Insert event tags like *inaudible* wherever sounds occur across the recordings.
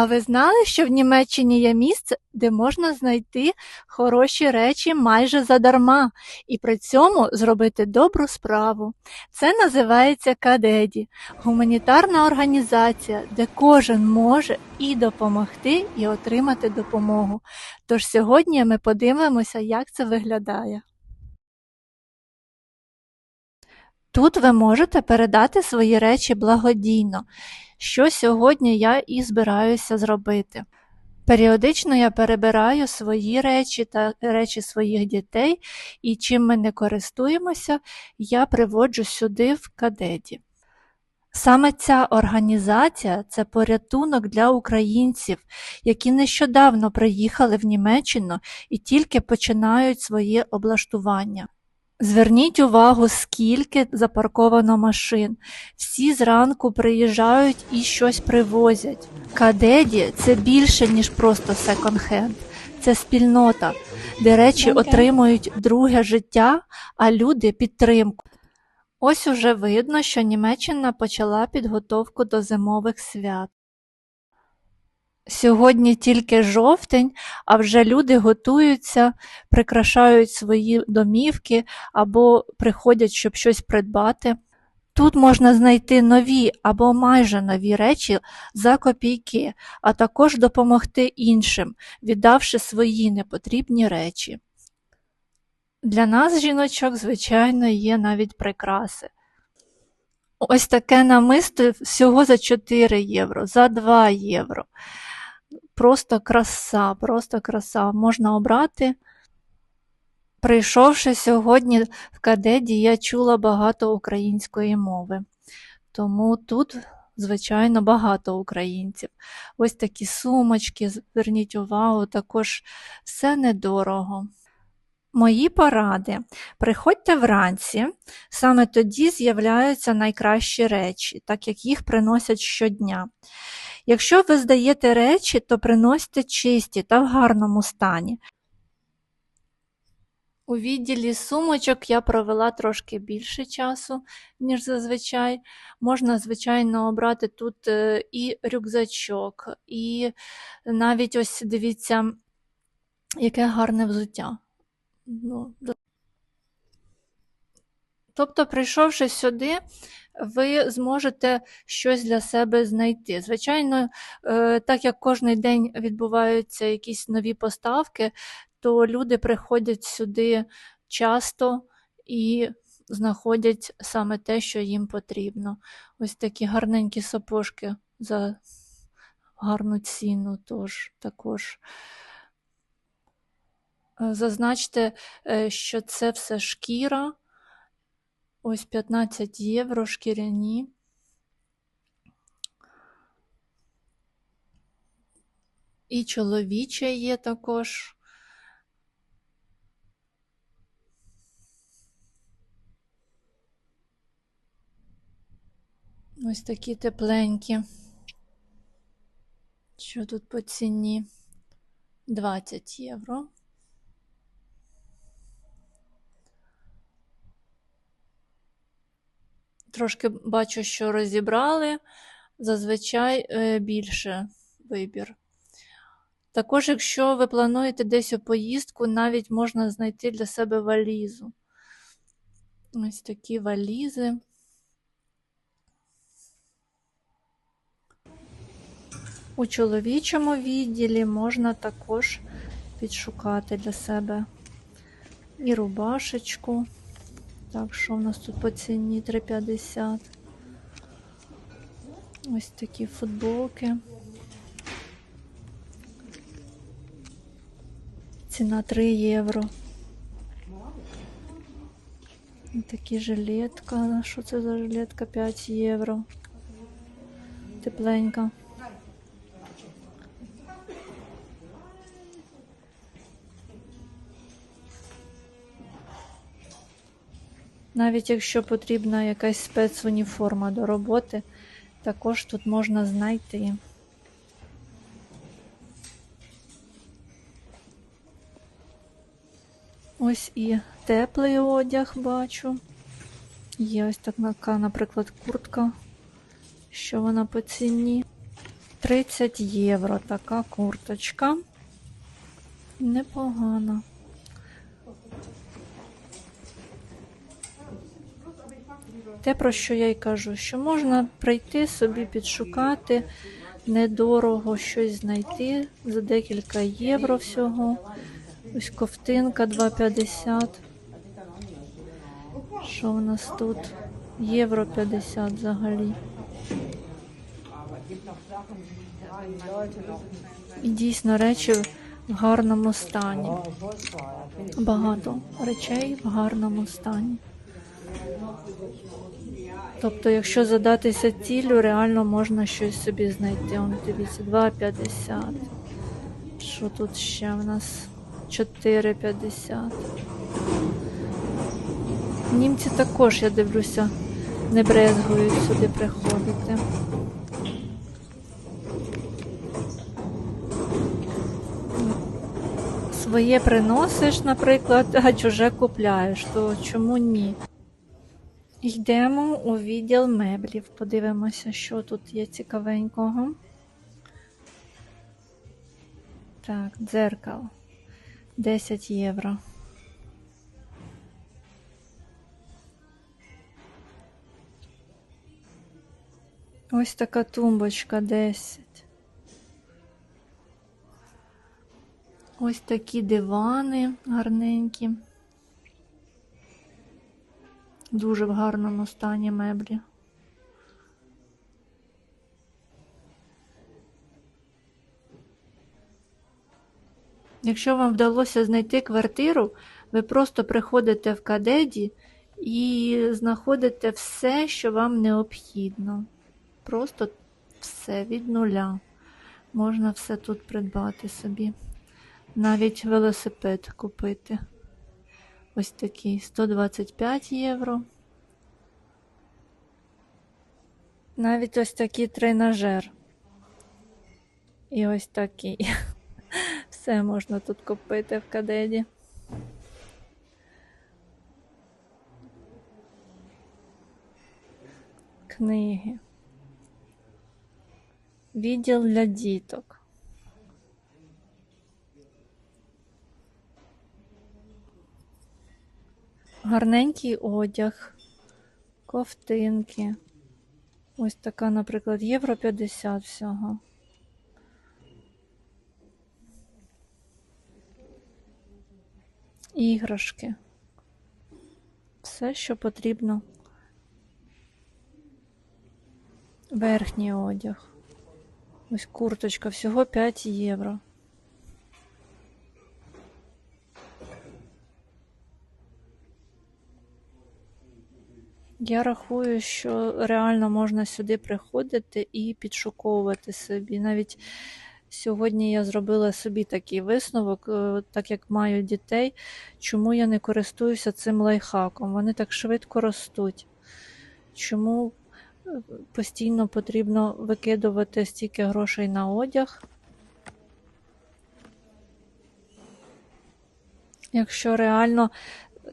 А ви знали, що в Німеччині є місце, де можна знайти хороші речі майже задарма і при цьому зробити добру справу? Це називається Кадеді гуманітарна організація, де кожен може і допомогти, і отримати допомогу. Тож сьогодні ми подивимося, як це виглядає. Тут ви можете передати свої речі благодійно, що сьогодні я і збираюся зробити. Періодично я перебираю свої речі та речі своїх дітей, і чим ми не користуємося, я приводжу сюди в кадеді. Саме ця організація це порятунок для українців, які нещодавно приїхали в Німеччину і тільки починають своє облаштування. Зверніть увагу, скільки запарковано машин. Всі зранку приїжджають і щось привозять. Кадеді це більше, ніж просто секонд-хенд. Це спільнота, де речі отримують друге життя, а люди підтримку. Ось уже видно, що Німеччина почала підготовку до зимових свят. Сьогодні тільки жовтень, а вже люди готуються, прикрашають свої домівки або приходять, щоб щось придбати. Тут можна знайти нові або майже нові речі за копійки, а також допомогти іншим, віддавши свої непотрібні речі. Для нас, жіночок, звичайно, є навіть прикраси. Ось таке намисто всього за 4 євро, за 2 євро. Просто краса, просто краса. Можна обрати. Прийшовши сьогодні в Кадеді, я чула багато української мови. Тому тут, звичайно, багато українців. Ось такі сумочки, зверніть увагу, також все недорого. Мої поради. Приходьте вранці, саме тоді з'являються найкращі речі, так як їх приносять щодня. Якщо ви здаєте речі, то приносьте чисті та в гарному стані. У відділі сумочок я провела трошки більше часу, ніж зазвичай. Можна, звичайно, обрати тут е, і рюкзачок, і навіть ось дивіться, яке гарне взуття. Ну, Тобто, прийшовши сюди, ви зможете щось для себе знайти. Звичайно, е, так як кожен день відбуваються якісь нові поставки, то люди приходять сюди часто і знаходять саме те, що їм потрібно. Ось такі гарненькі сапожки за гарну ціну тож, також. Е, зазначте, е, що це все шкіра. Ось 15 євро шкіряні. І чоловіче є також. Ось такі тепленькі. Що тут по ціні? 20 євро. Трошки бачу, що розібрали, зазвичай е, більше вибір. Також, якщо ви плануєте десь у поїздку, навіть можна знайти для себе валізу. Ось такі валізи. У чоловічому відділі можна також підшукати для себе і рубашечку. Так, що в нас тут по ціні 3,50? Ось такі футболки. Ціна 3 євро. І такі жилетка. Що це за жилетка? 5 євро. Тепленька. Навіть якщо потрібна якась спецуніформа до роботи, також тут можна знайти. Ось і теплий одяг бачу. Є ось така, наприклад, куртка, що вона по ціні. 30 євро така курточка. Непогана. Те, про що я й кажу, що можна прийти собі, підшукати недорого щось знайти за декілька євро всього. Ось ковтинка 2,50. Що в нас тут? Євро 50 взагалі. І дійсно речі в гарному стані. Багато речей в гарному стані. Тобто, якщо задатися ціллю, реально можна щось собі знайти. Он, дивіться, 2,50. Що тут ще в нас? 4,50. Німці також, я дивлюся, не брезгують сюди приходити. Своє приносиш, наприклад, а чуже купляєш, то чому ні? Йдемо у відділ меблів, подивимося, що тут є цікавенького. Так, дзеркало. 10 євро. Ось така тумбочка 10. Ось такі дивани гарненькі. Дуже в гарному стані меблі. Якщо вам вдалося знайти квартиру, ви просто приходите в кадеді і знаходите все, що вам необхідно. Просто все від нуля. Можна все тут придбати собі. Навіть велосипед купити. Ось такий 125 євро. Навіть ось такий тренажер. І ось такий. *laughs* Все можна тут купити в кадеді. Книги. Відділ для діток. Гарненький одяг, ковтинки. Ось така, наприклад, євро 50 всього. Іграшки. Все, що потрібно. Верхній одяг. Ось курточка, всього 5 євро. Я рахую, що реально можна сюди приходити і підшуковувати собі. Навіть сьогодні я зробила собі такий висновок, е, так як маю дітей, чому я не користуюся цим лайфхаком. Вони так швидко ростуть. Чому е, постійно потрібно викидувати стільки грошей на одяг? Якщо реально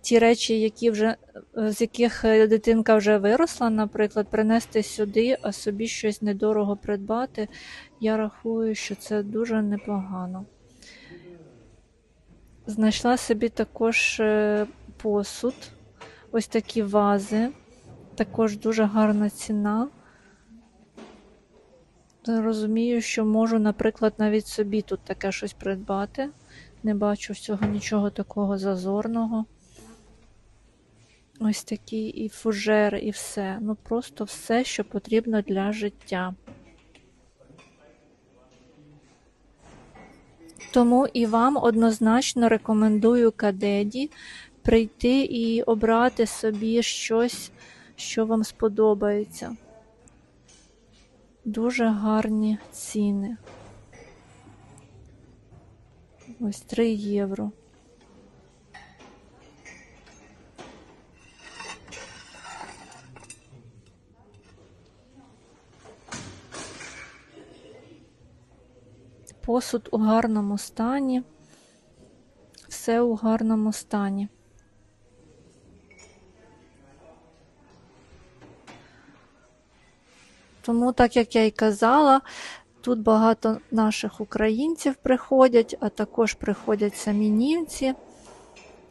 ті речі, які вже, з яких е, дитинка вже виросла, наприклад, принести сюди, а собі щось недорого придбати, я рахую, що це дуже непогано. Знайшла собі також е, посуд, ось такі вази, також дуже гарна ціна. Розумію, що можу, наприклад, навіть собі тут таке щось придбати. Не бачу всього нічого такого зазорного. Ось такі і фужер, і все. Ну просто все, що потрібно для життя. Тому і вам однозначно рекомендую кадеді прийти і обрати собі щось, що вам сподобається. Дуже гарні ціни. Ось 3 євро. Посуд у гарному стані, все у гарному стані. Тому, так як я й казала, Тут багато наших українців приходять, а також приходять самі німці,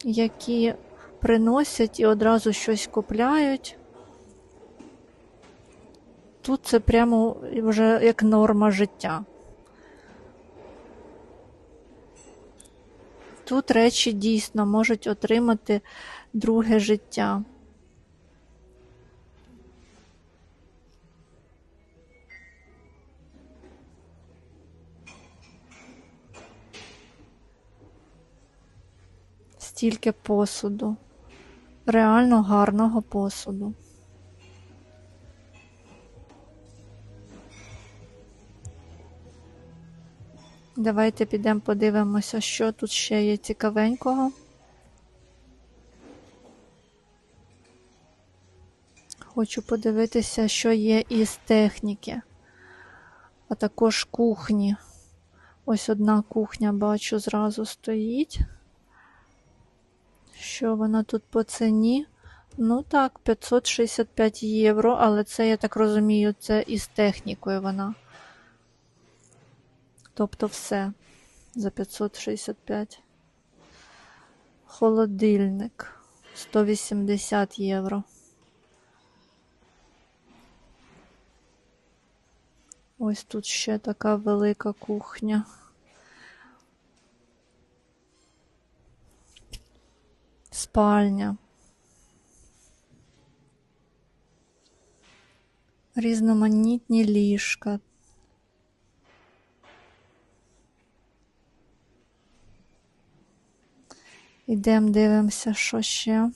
які приносять і одразу щось купляють. Тут це прямо вже як норма життя. Тут речі дійсно можуть отримати друге життя. Стільки посуду, реально гарного посуду. Давайте підемо подивимося, що тут ще є цікавенького. Хочу подивитися, що є із техніки, а також кухні. Ось одна кухня, бачу, зразу стоїть. Що вона тут по ціні? Ну так, 565 євро, але це, я так розумію, це із технікою вона. Тобто все за 565. Холодильник 180 євро. Ось тут ще така велика кухня. Спальня. Різноманітні ліжка. Ідемо дивимося, що ще.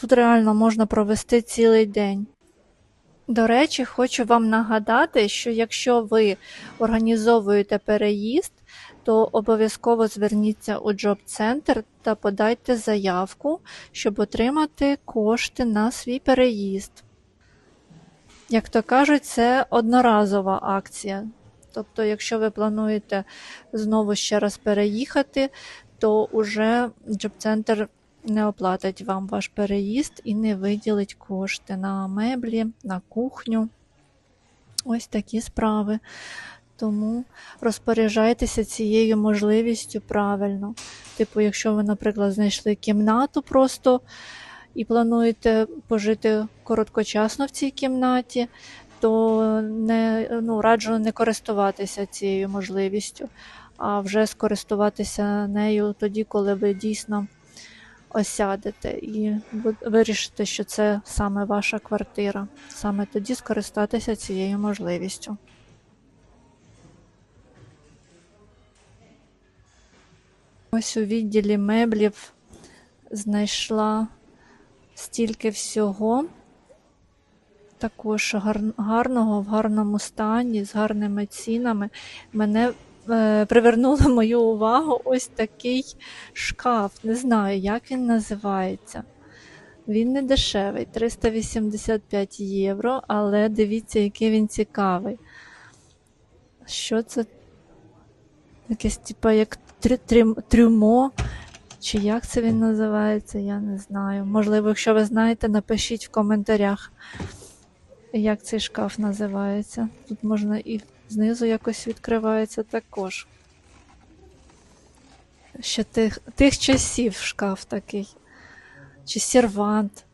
Тут реально можна провести цілий день. До речі, хочу вам нагадати, що якщо ви організовуєте переїзд, то обов'язково зверніться у джоб-центр та подайте заявку, щоб отримати кошти на свій переїзд. Як то кажуть, це одноразова акція. Тобто, якщо ви плануєте знову ще раз переїхати, то уже джоб-центр не оплатить вам ваш переїзд і не виділить кошти на меблі, на кухню. Ось такі справи. Тому розпоряджайтеся цією можливістю правильно. Типу, якщо ви, наприклад, знайшли кімнату просто і плануєте пожити короткочасно в цій кімнаті, то не, ну, раджу не користуватися цією можливістю, а вже скористуватися нею тоді, коли ви дійсно осядете і вирішите, що це саме ваша квартира. Саме тоді скористатися цією можливістю. Ось у відділі меблів знайшла стільки всього, також гарного, в гарному стані, з гарними цінами. Мене е, привернуло *laughs* мою увагу ось такий шкаф. Не знаю, як він називається. Він не дешевий, 385 євро, але дивіться, який він цікавий. Що це? Якесь, типу, як трюмо, чи як це він називається, я не знаю. Можливо, якщо ви знаєте, напишіть в коментарях, як цей шкаф називається. Тут можна і знизу якось відкривається також. Ще тих тих часів шкаф такий. Чи сервант.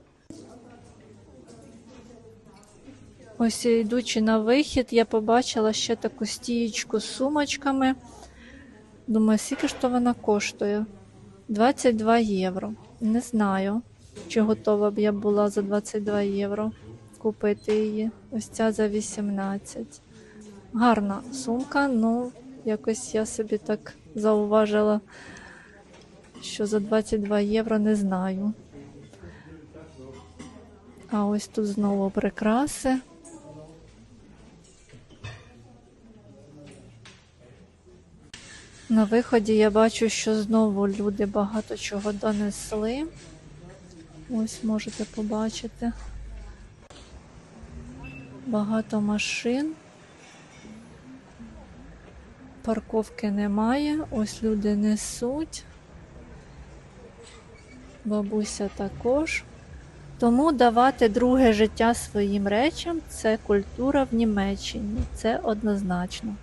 Ось йдучи на вихід, я побачила ще таку стієчку з сумочками. Думаю, скільки ж то вона коштує? 22 євро. Не знаю, чи готова б я була за 22 євро купити її. Ось ця за 18. Гарна сумка, ну якось я собі так зауважила, що за 22 євро не знаю. А ось тут знову прикраси. На виході я бачу, що знову люди багато чого донесли. Ось можете побачити. Багато машин. Парковки немає, ось люди несуть. Бабуся також. Тому давати друге життя своїм речам це культура в Німеччині, це однозначно.